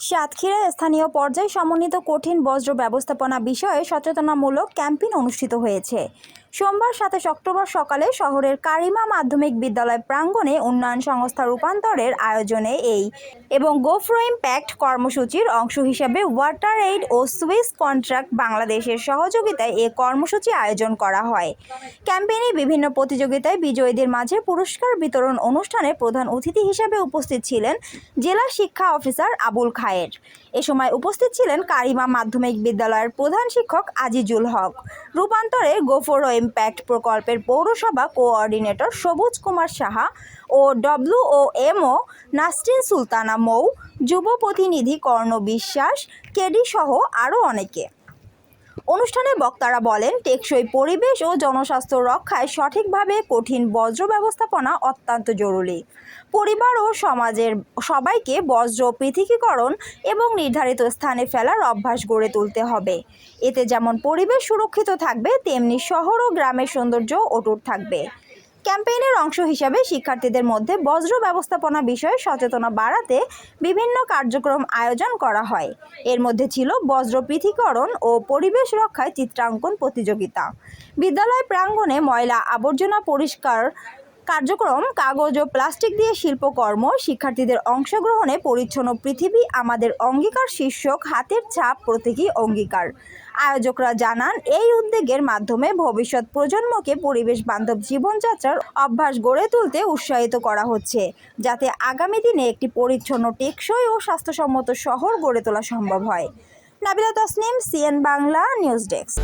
সাতক্ষীরায় স্থানীয় পর্যায়ে সমন্বিত কঠিন বজ্র ব্যবস্থাপনা বিষয়ে সচেতনামূলক ক্যাম্পেইন অনুষ্ঠিত হয়েছে। সোমবার সাতাশ অক্টোবর সকালে শহরের কারিমা মাধ্যমিক বিদ্যালয় প্রাঙ্গণে উন্নয়ন সংস্থা রূপান্তরের আয়োজনে এই এবং গোফ্রো ইম্প্যাক্ট কর্মসূচির অংশ হিসেবে ওয়াটার এইড ও সুইস কন্ট্রাক্ট বাংলাদেশের সহযোগিতায় এ কর্মসূচি আয়োজন করা হয়। ক্যাম্পেইনে বিভিন্ন প্রতিযোগিতায় বিজয়ীদের মাঝে পুরস্কার বিতরণ অনুষ্ঠানে প্রধান অতিথি হিসেবে উপস্থিত ছিলেন জেলা শিক্ষা অফিসার আবুল খায়ের। এ সময় উপস্থিত ছিলেন কারিমা মাধ্যমিক বিদ্যালয়ের প্রধান শিক্ষক আজিজুল হক। রূপান্তরে গোফোরো ইম্প্যাক্ট প্রকল্পের পৌরসভা কোঅর্ডিনেটর সবুজ কুমার সাহা ও ডব্লিউ ও এমও নাসরিন সুলতানা মৌ, যুব প্রতিনিধি কর্ণ বিশ্বাস কেডি সহ আরও অনেকে। অনুষ্ঠানে বক্তারা বলেন, টেকসই পরিবেশ ও জনস্বাস্থ্য রক্ষায় সঠিকভাবে কঠিন বজ্র ব্যবস্থাপনা অত্যন্ত জরুরি। পরিবার ও সমাজের সবাইকে বজ্র পৃথকীকরণ এবং নির্ধারিত স্থানে ফেলার অভ্যাস গড়ে তুলতে হবে। এতে যেমন পরিবেশ সুরক্ষিত থাকবে, তেমনি শহর ও গ্রামের সৌন্দর্য অটুট থাকবে। ক্যাম্পেইনের অংশ হিসাবে শিক্ষার্থীদের মধ্যে বজ্র ব্যবস্থাপনা বিষয়ে সচেতনা বাড়াতে বিভিন্ন কার্যক্রম আয়োজন করা হয়। এর মধ্যে ছিল বজ্র পৃথিকরণ ও পরিবেশ রক্ষায় চিত্রাঙ্কন প্রতিযোগিতা। বিদ্যালয় প্রাঙ্গণে ময়লা আবর্জনা পরিষ্কার কার্যক্রম কাগজ ও প্লাস্টিক দিয়ে শিল্পকর্ম শিক্ষার্থীদের অংশগ্রহণে পরিচ্ছন্ন পৃথিবী আমাদের অঙ্গীকার শীর্ষক হাতের ছাপ প্রতীকী অঙ্গীকার। আয়োজকরা জানান, এই উদ্যোগের মাধ্যমে ভবিষ্যৎ প্রজন্মকে পরিবেশ বান্ধব জীবনযাত্রার অভ্যাস গড়ে তুলতে উৎসাহিত করা হচ্ছে, যাতে আগামী দিনে একটি পরিচ্ছন্ন, টেকসই ও স্বাস্থ্যসম্মত শহর গড়ে তোলা সম্ভব হয়। Nabila Tasnim, CN Bangla, news desk.